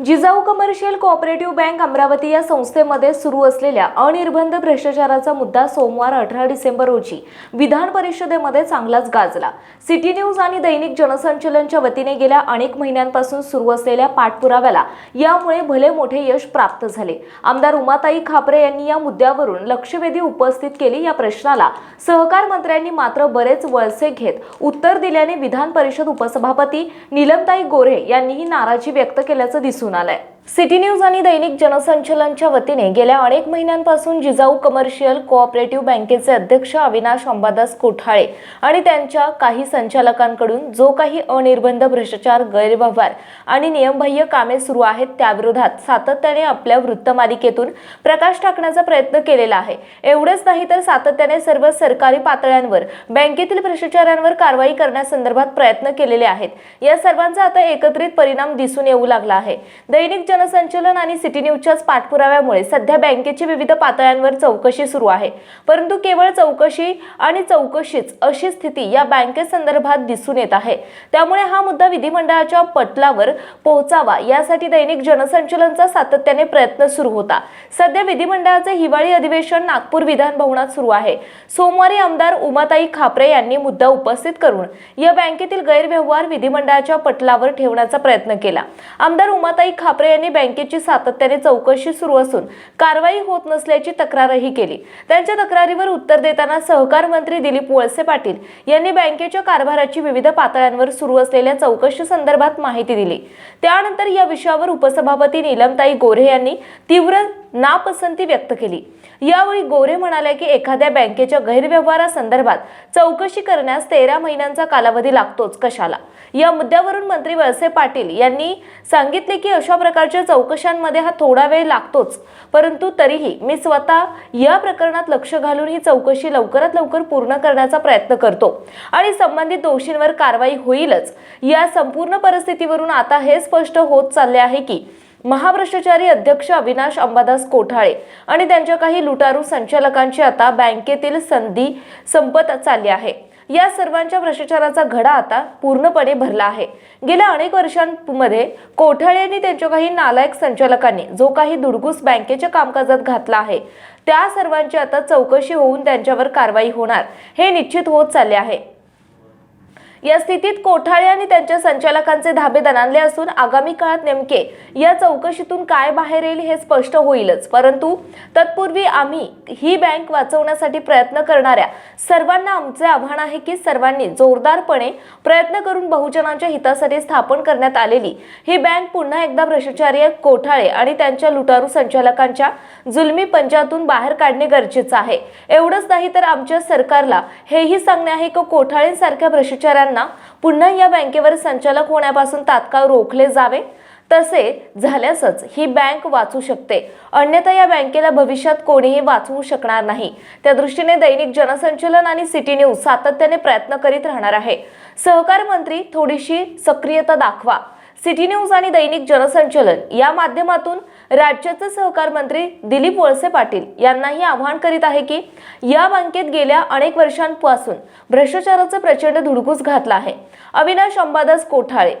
Jijau commercial cooperative bank Amravati या संस्थेमध्ये सुरू असलेल्या अनिर्बंध भ्रष्टाचाराचा मुद्दा सोमवार अठरा डिसेंबर रोजी विधान परिषदेमध्ये चांगलाच गाजला. सिटी न्यूज आणि दैनिक जनसंचलनच्या वतीने गेल्या अनेक महिन्यांपासून सुरू असलेल्या पाठपुराव्याला यामुळे भले मोठे यश प्राप्त झाले. आमदार उमाताई खापरे यांनी या मुद्द्यावरून लक्षवेधी उपस्थित केली या प्रश्नाला. सहकार मंत्र्यांनी मात्र बरेच वळसे घेत उत्तर दिल्याने विधान परिषद उपसभापती नीलमताई गोरे यांनीही नाराजी व्यक्त केल्याचं दिसून आलंय. सिटी न्यूज आणि दैनिक जनसंचलनच्या वतीने गेल्या अनेक महिन्यांपासून जिजाऊ कमर्शियल कोऑपरेटिव्ह बँकेचे अध्यक्ष अविनाश अंबादास कोठाळे आणि त्यांच्या काही संचालकांकडून जो काही अनिर्बंध भ्रष्टाचार गैरव्यवहार आणि नियमबाह्य कामे सुरू आहेत त्याविरोधात सातत्याने आपल्या वृत्तमालिकेतून प्रकाश टाकण्याचा प्रयत्न केलेला आहे. एवढेच नाही तर सातत्याने सर्व सरकारी पातळ्यांवर बँकेतील भ्रष्टाचारांवर कारवाई करण्यासंदर्भात प्रयत्न केलेले आहेत. या सर्वांचा आता एकत्रित परिणाम दिसून येऊ लागला आहे. दैनिक जनसंचलन आणि सिटी न्यूजच्याच पाठपुराव्यामुळे सध्या बँकेची विविध पातळ्यांवर चौकशी सुरू आहे. परंतु केवळ चौकशी आणि चौकशीच अशी स्थिती या बँकेसंदर्भात दिसून येत आहे. त्यामुळे हा मुद्दा विधिमंडळाच्या पटलावर पोहोचावा यासाठी दैनिक जनसंचलनचा सातत्याने प्रयत्न सुरू होता. सध्या विधिमंडळाचे हिवाळी अधिवेशन नागपूर विधान भवनात सुरू आहे. सोमवारी आमदार उमाताई खापरे यांनी मुद्दा उपस्थित करून या बँकेतील गैरव्यवहार विधिमंडळाच्या पटलावर ठेवण्याचा प्रयत्न केला. आमदार उमाताई खापरे यांनी बँकेची सातत्याने चौकशी सुरू असून कारवाई होत नसल्याची तक्रारही केली. त्यांच्या तक्रारीवर उत्तर देताना सहकार मंत्री दिलीप वळसे पाटील यांनी बँकेच्या कारभाराची विविध पातळ्यांवर सुरू असलेल्या चौकशी संदर्भात माहिती दिली. त्यानंतर या विषयावर उपसभापती नीलमताई गोऱ्हे यांनी तीव्र नापसंती व्यक्त केली. यावेळी गोरे म्हणाले की एखाद्या बँकेच्या गैरव्यवहारासंदर्भात चौकशी करण्यास तेरा महिन्यांचा कालावधी लागतोच कशाला? या मुद्द्यावरून मंत्री वळसे पाटील यांनी सांगितले की अशा प्रकारच्या चौकशांमध्ये हा थोडा वेळ लागतोच. परंतु तरीही मी स्वतः या प्रकरणात लक्ष घालून ही चौकशी लवकरात लवकर पूर्ण करण्याचा प्रयत्न करतो आणि संबंधित दोषींवर कारवाई होईलच. या संपूर्ण परिस्थितीवरून आता हे स्पष्ट होत चालले आहे की महाभ्रष्टाचारी अध्यक्ष अविनाश अंबादास कोठाळे आणि त्यांच्या काही लुटारू संचालकांची आता बँकेतील संधी संपत चालली आहे. या सर्वांच्या भ्रष्टाचाराचा घडा आता पूर्णपणे भरला आहे. गेल्या अनेक वर्षांमध्ये कोठाळे आणि त्यांच्या काही नालायक संचालकांनी जो काही दुडगूस बँकेच्या कामकाजात घातला आहे त्या सर्वांची आता चौकशी होऊन त्यांच्यावर कारवाई होणार हे निश्चित होत चालले आहे. या स्थितीत कोठाळे आणि त्यांच्या संचालकांचे धाबे दणाणले असून आगामी काळात नेमके या चौकशीतून काय बाहेर येईल हे स्पष्ट होईलच. परंतु तत्पूर्वी आम्ही ही बँक वाचवण्यासाठी प्रयत्न करणाऱ्या सर्वांना आमचे आव्हान आहे की सर्वांनी जोरदारपणे प्रयत्न करून बहुजनांच्या हितासाठी स्थापन करण्यात आलेली ही बँक पुन्हा एकदा भ्रष्टाचारी कोठाळे आणि त्यांच्या लुटारू संचालकांच्या जुलमी पंजातून बाहेर काढणे गरजेचं आहे. एवढंच नाही तर आमच्या सरकारला हेही सांगणे आहे की कोठाळेंसारख्या भ्रष्टाचारांना पुन्हा या बँकेवर संचालक होण्यापासून तात्काळ रोखले जावे. तसे झाल्यासच ही बँक वाचू शकते. अन्यथा या बँकेला भविष्यात कोणीही वाचवू शकणार नाही. त्या दृष्टीने दैनिक जनसंचलन आणि सिटी न्यूज सातत्याने प्रयत्न करीत राहणार आहे. सहकार मंत्री थोडीशी सक्रियता दाखवा. सिटी न्यूज आणि दैनिक जनसंचलन या माध्यमातून राज्याचे सहकार मंत्री दिलीप वळसे पाटील यांनाही आवाहन करीत आहे की या बँकेत गेल्या अनेक वर्षांपासून भ्रष्टाचाराचा प्रचंड धुडगूस घातला आहे. अविनाश अंबादास कोठाळे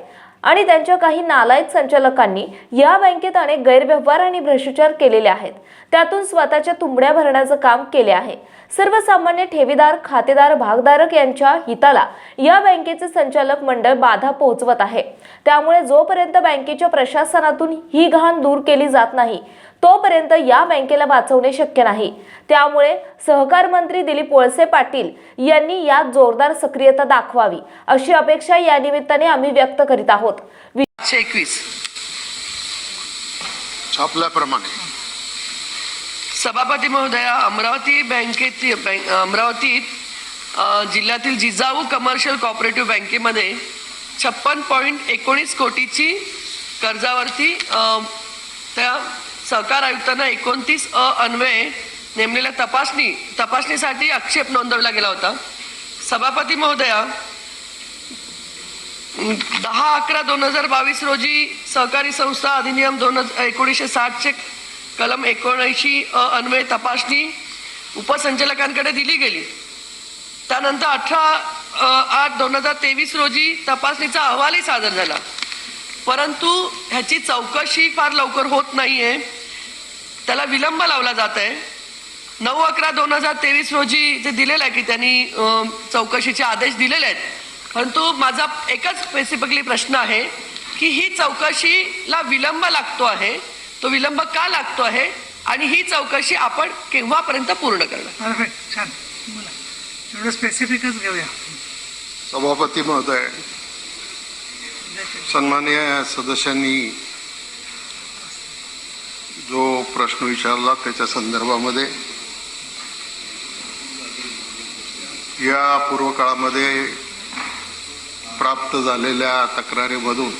आणि त्यांच्या काही नालायक संचालकांनी या बँकेत अनेक गैरव्यवहार आणि भ्रष्टाचार केलेले आहेत. त्यातून स्वतःच्या तुंबड्या भरण्याचं काम केले आहे. सर्वसामान्य ठेवीदार खातेदार भागधारक यांच्या हिताला या बँकेचे संचालक मंडळ बाधा पोहोचवत आहे. त्यामुळे जोपर्यंत बँकेच्या प्रशासनातून ही घाण दूर केली जात नाही तोपर्यंत या बँकेला वाचवणे शक्य नाही. त्यामुळे सहकार मंत्री दिलीप वळसे पाटील यांनी यात जोरदार सक्रियता दाखवावी अशी अपेक्षा या निमित्ताने आम्ही व्यक्त करीत आहोत. एकवीस. छापल्याप्रमाणे. सभापती महोदया अमरावती बँकेची अमरावती अमरावतीत जिल्ह्यातील जिजाऊ कमर्शियल कॉपरेटिव्ह बँकेमध्ये छप्पन पॉईंट एकोणीस कोटीची कर्जावरती त्या सहकार आयुक्तांना एकोणतीस अ अन्वये नेमलेल्या तपासणी तपासणीसाठी आक्षेप नोंदवला गेला होता. सभापती महोदया दहा अकरा दोन हजार बावीस रोजी सहकारी संस्था अधिनियम दोन हजार एकोणीसशे साठचे कलम एकोणऐंशी अ अन्वय तपासणी उपसंचालकांकडे दिली गेली. त्यानंतर अठरा आठ दोन हजार तेवीस रोजी तपासणीचा अहवालही सादर झाला. परंतु ह्याची चौकशी फार लवकर होत नाहीये. त्याला विलंब लावला जात आहे नऊ अकरा दोन हजार तेवीस रोजी जे दिलेलं आहे की त्यांनी चौकशीचे आदेश दिलेले आहेत. परंतु माझा एकच स्पेसिफिकली प्रश्न आहे की ही चौकशीला विलंब लागतो आहे. तो विलंब का लागतो आहे? आणि ही चौकशी आपण केव्हापर्यंत पूर्ण करणार? छान. बोला. एवढं स्पेसिफिकच घेऊया. सभापती महोदय सन्मान्य सदस्यांनी जो प्रश्न विचारला त्याच्या संदर्भामध्ये या पूर्व काळामध्ये प्राप्त झालेल्या तक्रारीमधून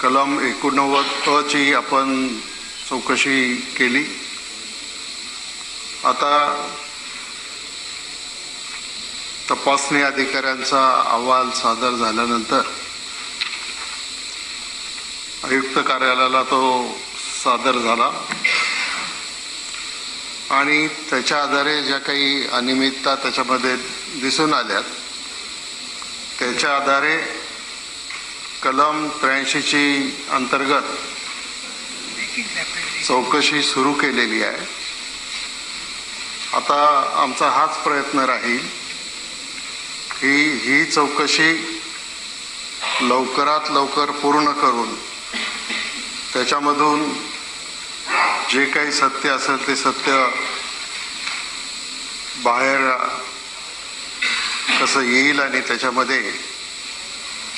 कलम एकोणनव्वद ची आपण चौकशी केली. आता तपासणी अधिकाऱ्यांचा अहवाल सादर झाल्यानंतर आयुक्त कार्यालयाला तो सादर झाला. आणि त्याच्या आधारे ज्या काही अनियमितता त्याच्यामध्ये दिसून आल्यात त्याच्या आधारे कलम त्र्याऐंशीची अंतर्गत चौकशी सुरू केलेली आहे. आता आमचा हाच प्रयत्न राहील. ही ही चौकशी लवकरात लवकर पूर्ण करून त्याच्यामधून जे काही सत्य असेल ते सत्य बाहेर कसं येईल आणि त्याच्यामध्ये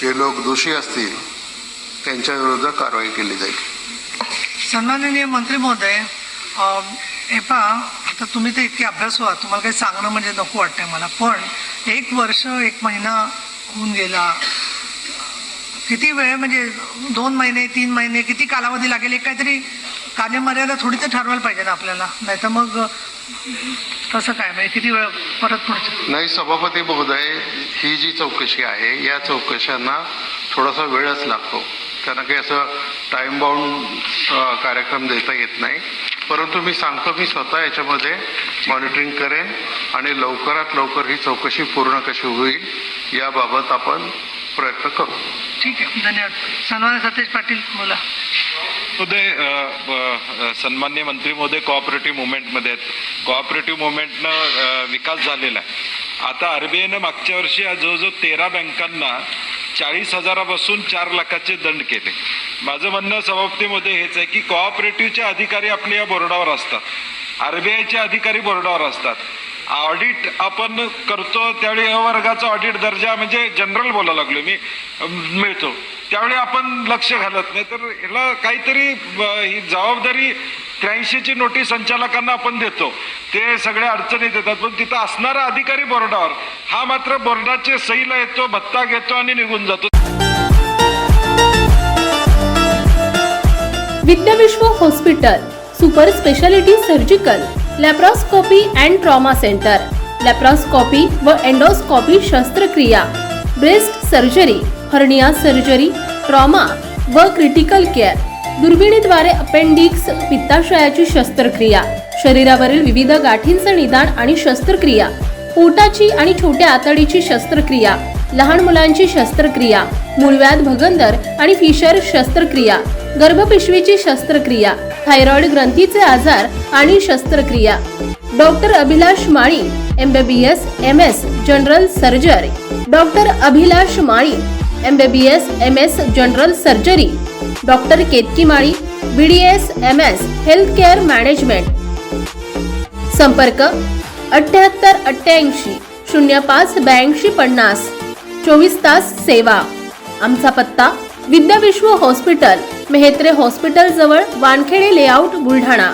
जे लोक दोषी असतील त्यांच्या विरुद्ध कारवाई केली जाईल. सन्माननीय मंत्री महोदय हे पहा आता तुम्ही तर इतके अभ्यास व्हा तुम्हाला काही सांगणं म्हणजे नको वाटतंय मला. पण एक वर्ष एक महिना होऊन गेला. किती वेळ म्हणजे दोन महिने तीन महिने किती कालावधी लागेल एक काहीतरी कार्यमर्यादा थोडी तर ठरवायला पाहिजे ना आपल्याला. नाही तर मग तसं कसं काय? म्हणजे किती वेळ परत पुढचं? नाही सभापती महोदय ही जी चौकशी आहे या चौकशांना थोडासा वेळच लागतो. कारण काही असं टाईम बाउंड कार्यक्रम देता येत नाही. परंतु मी सांगतो मी स्वतः याच्यामध्ये मॉनिटरिंग करेन आणि लवकरात लवकर ही चौकशी पूर्ण कशी होईल याबाबत आपण प्रयत्न करू. ठीक आहे धन्यवाद. सन्मान्य सतेज पाटील बोला. महोदय ब- सन्मान्य मंत्री महोदय कोऑपरेटिव्ह मुवमेंटमध्ये आहेत. कोऑपरेटिव्ह मुवमेंटनं विकास झालेला आहे. आता आरबीआयनं मागच्या वर्षी जवळजवळ तेरा बँकांना चाळीस हजारापासून चार लाखाचे दंड केले. माझं म्हणणं सभापतीमध्ये हेच आहे की कोऑपरेटिव्हचे अधिकारी आपले या बोर्डावर असतात. आरबीआयचे अधिकारी बोर्डावर असतात. ऑडिट आपण करतो त्यावेळी अ वर्गाचा ऑडिट दर्जा म्हणजे जनरल बोलायला लागलो मी मिळतो. त्यावेळी आपण लक्ष घालत नाही तर ह्याला काहीतरी ही जबाबदारी त्र्याऐंशीची नोटीस संचालकांना आपण देतो. ते सगळ्या अडचणीत येतात पण तिथं असणारा अधिकारी बोर्डावर हा मात्र बोर्डाचे सहीला येतो भत्ता घेतो आणि निघून जातो. Vidyavishwa hospital super speciality surgical laparoscopy and trauma centre laparoscopy व एंडोस्कॉपी शस्त्रक्रिया breast surgery hernia surgery trauma व क्रिटिकल केअर दुर्बिणीद्वारे अपेंडिक्स पित्ताशयाची शस्त्रक्रिया शरीरावरील विविध गाठींचं निदान आणि शस्त्रक्रिया पोटाची आणि छोट्या आतडीची शस्त्रक्रिया लहान मुलांची शस्त्रक्रिया मूळव्याध भगंदर आणि फिशर शस्त्रक्रिया गर्भपिशवीची शस्त्रक्रिया थायरॉइड ग्रंथीचे आजार आणि शस्त्रक्रिया. Doctor Abhilash Mali MBBS M S general surgery. Doctor Abhilash Mali MBBS M S general surgery. Doctor Ketaki Mali BDS M S health care management. संपर्क अठ्याहत्तर अठ्ठ्याऐंशी शून्य पाच ब्याऐंशी पन्नास. चोवीस तास सेवा. आमचा पत्ता विद्याविश्व हॉस्पिटल मेहत्रे हॉस्पिटल जवळ वानखेडे लेआउट बुलढाणा.